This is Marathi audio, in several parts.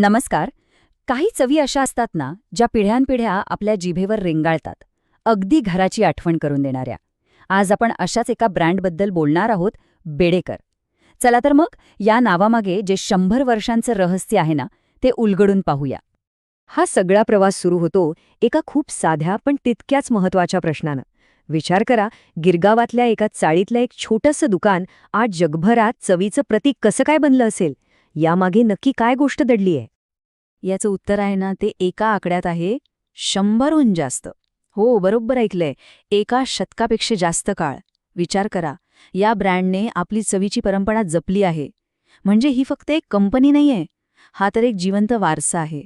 नमस्कार. काही चवी अशा असतात ना ज्या पिढ्यानपिढ्या आपल्या जिभेवर रेंगाळतात. अगदी घराची आठवण करून देणाऱ्या. आज आपण अशाच एका ब्रँडबद्दल बोलणार आहोत बेडेकर. चला तर मग या नावामागे जे शंभर वर्षांचं रहस्य आहे ना ते उलगडून पाहूया. हा सगळा प्रवास सुरू होतो एका खूप साध्या पण तितक्याच महत्त्वाच्या प्रश्नानं. विचार करा गिरगावातल्या एका चाळीतलं एक छोटंसं दुकान आज जगभरात चवीचं प्रतीक कसं काय बनलं असेल? यामागे नक्की काय गोष्ट दडली आहे? याचं उत्तर आहे ना ते एका आकड्यात आहे शंभरहून जास्त. हो बरोबर ऐकलंय. एका शतकापेक्षा जास्त काळ. विचार करा. या ब्रँडने आपली चवीची परंपरा जपली आहे. म्हणजे ही फक्त एक कंपनी नाहीये. हा तर एक जिवंत वारसा आहे.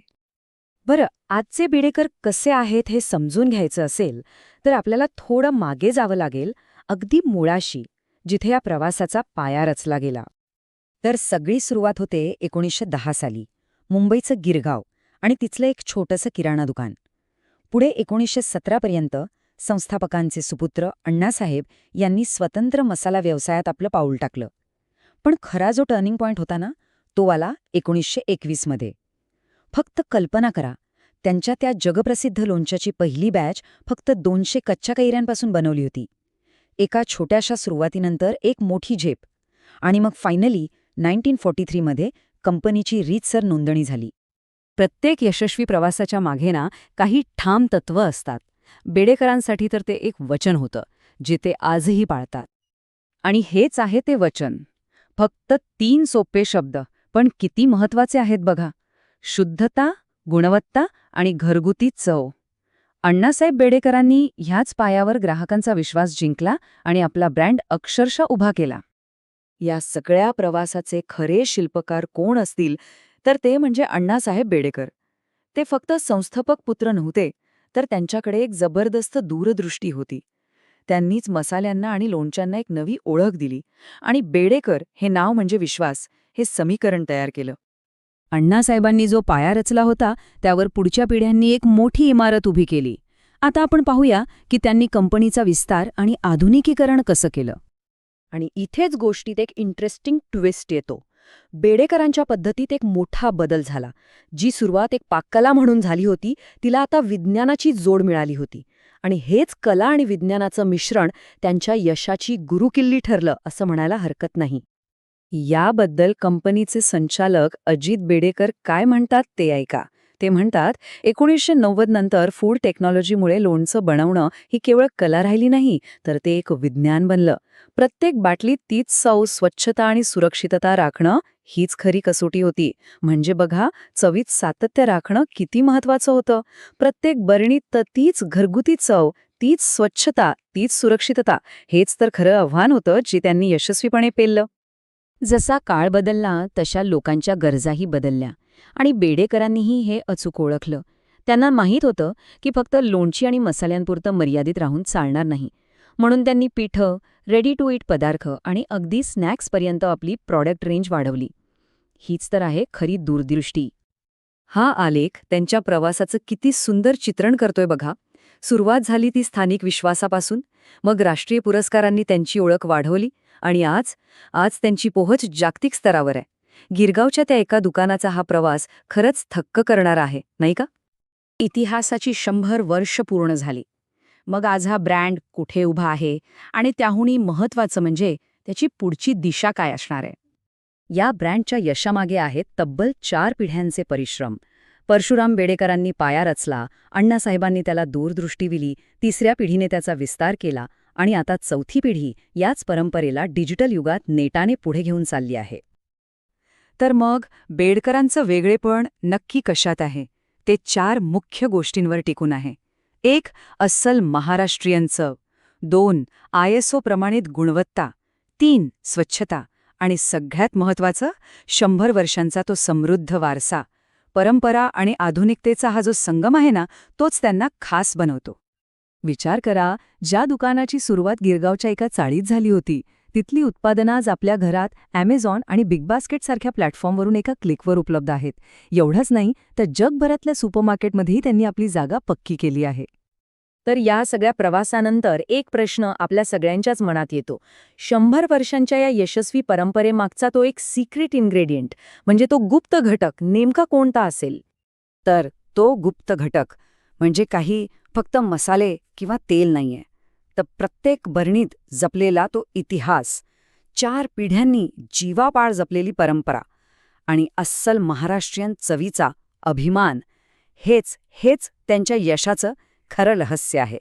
बरं आजचे बिडेकर कसे आहेत हे समजून घ्यायचं असेल तर आपल्याला थोडं मागे जावं लागेल अगदी मुळाशी जिथे या प्रवासाचा पाया रचला गेला. तर सगळी सुरुवात होते एकोणीसशे दहा साली मुंबईचं गिरगाव आणि तिथलं एक छोटंसं किराणा दुकान. पुढे एकोणीसशे सतरापर्यंत संस्थापकांचे सुपुत्र अण्णासाहेब यांनी स्वतंत्र मसाला व्यवसायात आपलं पाऊल टाकलं. पण खरा जो टर्निंग पॉइंट होता ना तो आला एकोणीसशे एकवीसमध्ये फक्त कल्पना करा त्यांच्या त्या जगप्रसिद्ध लोणच्याची पहिली बॅच फक्त दोनशे कच्च्या कैऱ्यांपासून बनवली होती. एका छोट्याशा सुरुवातीनंतर एक मोठी झेप आणि मग फायनली नाईन्टीन फॉर्टी थ्रीमध्ये कंपनीची रीतसर नोंदणी झाली. प्रत्येक यशस्वी प्रवासाच्या मागे ना काही ठाम तत्व असतात. बेडेकरांसाठी तर ते एक वचन होतं जे ते आजही पाळतात. आणि हेच आहे ते वचन. फक्त तीन सोपे शब्द पण किती महत्त्वाचे आहेत बघा. शुद्धता गुणवत्ता आणि घरगुती चव. अण्णासाहेब बेडेकरांनी ह्याच पायावर ग्राहकांचा विश्वास जिंकला आणि आपला ब्रँड अक्षरशः उभा केला. या सगळ्या प्रवासाचे खरे शिल्पकार कोण असतील तर ते म्हणजे अण्णासाहेब बेडेकर. ते फक्त संस्थापक पुत्र नव्हते तर त्यांच्याकडे एक जबरदस्त दूरदृष्टी होती. त्यांनीच मसाल्यांना आणि लोणच्यांना एक नवी ओळख दिली आणि बेडेकर हे नाव म्हणजे विश्वास हे समीकरण तयार केलं. अण्णासाहेबांनी जो पाया रचला होता त्यावर पुढच्या पिढ्यांनी एक मोठी इमारत उभी केली. आता आपण पाहूया की त्यांनी कंपनीचा विस्तार आणि आधुनिकीकरण कसं केलं. आणि इथेच गोष्टीत एक इंटरेस्टिंग ट्विस्ट येतो. बेडेकरांच्या पद्धतीत एक मोठा बदल झाला. जी सुरुवात एक पाककला म्हणून झाली होती तिला आता विज्ञानाची जोड मिळाली होती. आणि हेच कला आणि विज्ञानाचं मिश्रण त्यांच्या यशाची गुरुकिल्ली ठरलं असं म्हणायला हरकत नाही. याबद्दल कंपनीचे संचालक अजित बेडेकर काय म्हणतात ते ऐका. ते म्हणतात एकोणीसशे नव्वद नंतर फूड टेक्नॉलॉजीमुळे लोणचं बनवणं ही केवळ कला राहिली नाही तर ते एक विज्ञान बनलं. प्रत्येक बाटलीत तीच चव स्वच्छता आणि सुरक्षितता राखणं हीच खरी कसोटी होती. म्हणजे बघा चवीत सातत्य राखणं किती महत्वाचं होतं. प्रत्येक बरणीत तर तीच घरगुती चव तीच स्वच्छता तीच सुरक्षितता हेच तर खरं आव्हान होतं जे त्यांनी यशस्वीपणे पेललं. जसा काळ बदलला तशा लोकांच्या गरजाही बदलल्या. आणि बेडेकरांनीही हे अचूक ओळखलं. त्यांना माहीत होतं की फक्त लोणची आणि मसाल्यांपुरतं मर्यादित राहून चालणार नाही. म्हणून त्यांनी पिठं रेडी टू इट पदार्थ आणि अगदी स्नॅक्सपर्यंत आपली प्रॉडक्ट रेंज वाढवली. हीच तर आहे खरी दूरदृष्टी. हा आलेख त्यांच्या प्रवासाचं किती सुंदर चित्रण करतोय बघा. सुरुवात झाली ती स्थानिक विश्वासापासून. मग राष्ट्रीय पुरस्कारांनी त्यांची ओळख वाढवली आणि आज आज त्यांची पोहोच जागतिक स्तरावर आहे. गिरगावच्या त्या एका दुकानाचा हा प्रवास खरंच थक्क करणारा आहे नाही का? इतिहासाची शंभर वर्ष पूर्ण झाली. मग आज हा ब्रँड कुठे उभा आहे आणि त्याहूनही महत्वाचं म्हणजे त्याची पुढची दिशा काय असणार आहे? या ब्रँडच्या यशामागे आहेत तब्बल चार पिढ्यांचे परिश्रम. परशुराम बेडेकरांनी पाया रचला अण्णासाहेबांनी त्याला दूरदृष्टी दिली तिसऱ्या पिढीने त्याचा विस्तार केला आणि आता चौथी पिढी याच परंपरेला डिजिटल युगात नेटाने पुढे घेऊन चालली आहे. तर मग बेडकरांचं वेगळेपण नक्की कशात आहे? ते चार मुख्य गोष्टींवर टिकून आहे. एक अस्सल महाराष्ट्रीयन चव दोन आय एस प्रमाणित गुणवत्ता. तीन स्वच्छता. आणि सगळ्यात महत्वाचं शंभर वर्षांचा तो समृद्ध वारसा. परंपरा आणि आधुनिकतेचा हा जो संगम आहे ना तोच त्यांना खास बनवतो. विचार करा ज्या दुकानाची सुरुवात गिरगावच्या एका चाळीत झाली होती तिथली उत्पादनं आज आपल्या घरात ॲमेझॉन आणि बिग बास्केटसारख्या प्लॅटफॉर्मवरून एका क्लिकवर उपलब्ध आहेत. एवढंच नाही तर जगभरातल्या सुपरमार्केटमध्येही त्यांनी आपली जागा पक्की केली आहे. तर या सगळ्या प्रवासानंतर एक प्रश्न आपल्या सगळ्यांच्याच मनात येतो. शंभर वर्षांच्या या यशस्वी परंपरेमागचा तो एक सिक्रेट इन्ग्रेडियंट म्हणजे तो गुप्त घटक नेमका कोणता असेल? तर तो गुप्त घटक म्हणजे काही फक्त मसाले किंवा तेल नाहीये. तर प्रत्येक बरणीत जपलेला तो इतिहास. चार पिढ्यांनी जीवापाळ जपलेली परंपरा आणि अस्सल महाराष्ट्रीयन चवीचा अभिमान. हेच हेच त्यांच्या यशाचं खरं रहस्य आहे.